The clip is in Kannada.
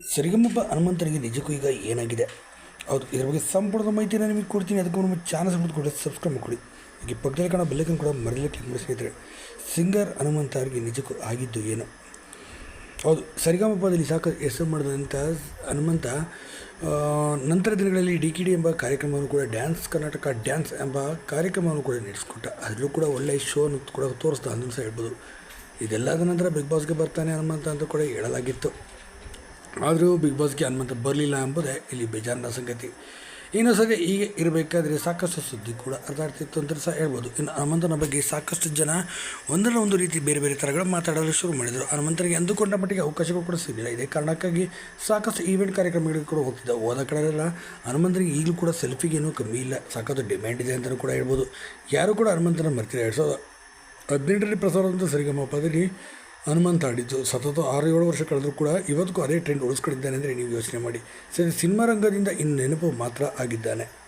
ಸರಿಗಮಪ ಹನುಮಂತನಿಗೆ ನಿಜಕ್ಕೂ ಈಗ ಏನಾಗಿದೆ? ಹೌದು, ಇದ್ರ ಬಗ್ಗೆ ಸಂಪೂರ್ಣ ಮಾಹಿತಿನ ನಿಮಗೆ ಕೊಡ್ತೀನಿ. ಅದಕ್ಕೆ ನಮ್ಮ ಚಾನಲ್ ಸಬ್ಸ್ಕ್ರೈಬ್ ಕೊಡಿ ಸಬ್ಸ್ಕ್ರೈಬ್ ಮಾಡಿ ಈಗ ಪಕ್ಕದಲ್ಲಿ ಕಾಣೋ ಬೆಲ್ಲೈಕನ್ ಕೂಡ ಮರಲಿ ಕ್ಲಿಕ್ ಮಾಡಿ ಸ್ನೇಹಿತರೆ ಸಿಂಗರ್ ಹನುಮಂತ ಅವರಿಗೆ ನಿಜಕ್ಕೂ ಆಗಿದ್ದು ಏನು? ಹೌದು, ಸರಿಗಮಪದಲ್ಲಿ ಸಾಕು ಹೆಸರು ಮಾಡಿದಂಥ ಹನುಮಂತ ನಂತರ ದಿನಗಳಲ್ಲಿ ಡಿ ಕೆ ಡಿ ಎಂಬ ಕಾರ್ಯಕ್ರಮವನ್ನು ಕೂಡ ಡ್ಯಾನ್ಸ್ ಕರ್ನಾಟಕ ಡ್ಯಾನ್ಸ್ ಎಂಬ ಕಾರ್ಯಕ್ರಮವನ್ನು ಕೂಡ ನಡೆಸ್ಕೊಟ್ಟ. ಅದರಲ್ಲೂ ಕೂಡ ಒಳ್ಳೆಯ ಶೋನು ಕೂಡ ತೋರಿಸ್ತಾ ಅಂತ ಸಹ ಹೇಳ್ಬೋದು. ಇದೆಲ್ಲದ ನಂತರ ಬಿಗ್ ಬಾಸ್ಗೆ ಬರ್ತಾನೆ ಹನುಮಂತ ಅಂತ ಕೂಡ ಹೇಳಲಾಗಿತ್ತು. ಆದರೂ ಬಿಗ್ ಬಾಸ್ಗೆ ಹನುಮಂತ ಬರಲಿಲ್ಲ ಎಂಬುದೇ ಇಲ್ಲಿ ಬೇಜಾರಿನ ಸಂಗತಿ. ಇನ್ನು ಸದ್ಯ ಹೀಗೆ ಇರಬೇಕಾದ್ರೆ ಸಾಕಷ್ಟು ಸುದ್ದಿ ಕೂಡ ಹರಿದಾಡ್ತಿತ್ತು ಅಂತ ಸಹ ಹೇಳ್ಬೋದು. ಇನ್ನು ಹನುಮಂತನ ಬಗ್ಗೆ ಸಾಕಷ್ಟು ಜನ ಒಂದಲ್ಲ ಒಂದು ರೀತಿ ಬೇರೆ ಬೇರೆ ಥರಗಳು ಮಾತಾಡಲು ಶುರು ಮಾಡಿದರು. ಹನುಮಂತನಿಗೆ ಅಂದುಕೊಂಡ ಮಟ್ಟಿಗೆ ಅವಕಾಶಗಳು ಕೂಡ ಸಿಗಲಿಲ್ಲ. ಇದೇ ಕಾರಣಕ್ಕಾಗಿ ಸಾಕಷ್ಟು ಈವೆಂಟ್ ಕಾರ್ಯಕ್ರಮಗಳಿಗೆ ಕೂಡ ಹೋಗ್ತಿದ್ದ. ಹೋದ ಕಡೆಯೆಲ್ಲ ಹನುಮಂತನಿಗೆ ಈಗಲೂ ಕೂಡ ಸೆಲ್ಫಿಗೇನೂ ಕಮ್ಮಿ ಇಲ್ಲ. ಸಾಕಷ್ಟು ಡಿಮ್ಯಾಂಡ್ ಇದೆ ಅಂತಲೂ ಕೂಡ ಹೇಳ್ಬೋದು. ಯಾರು ಕೂಡ ಹನುಮಂತನ ಮರ್ತಿಲ್ಲ. ಎರಡು ಸಾವಿರದ ಹದಿನೆಂಟರಲ್ಲಿ ಪ್ರಸಾರದಂಥ ಸರಿಗಮಪದಲ್ಲಿ ಹನುಮಂತ ಆಡಿದ್ದು. ಸತತ ಆರು ಏಳು ವರ್ಷ ಕಳೆದರೂ ಕೂಡ ಇವತ್ತಿಗೂ ಅದೇ ಟ್ರೆಂಡ್ ಉಳಿಸ್ಕೊಂಡಿದ್ದಾನೆ ಅಂದರೆ ನೀವು ಯೋಚನೆ ಮಾಡಿ. ಸರಿ, ಸಿನಿಮಾ ರಂಗದಿಂದ ಇನ್ನು ನೆನಪು ಮಾತ್ರ ಆಗಿದ್ದಾನೆ.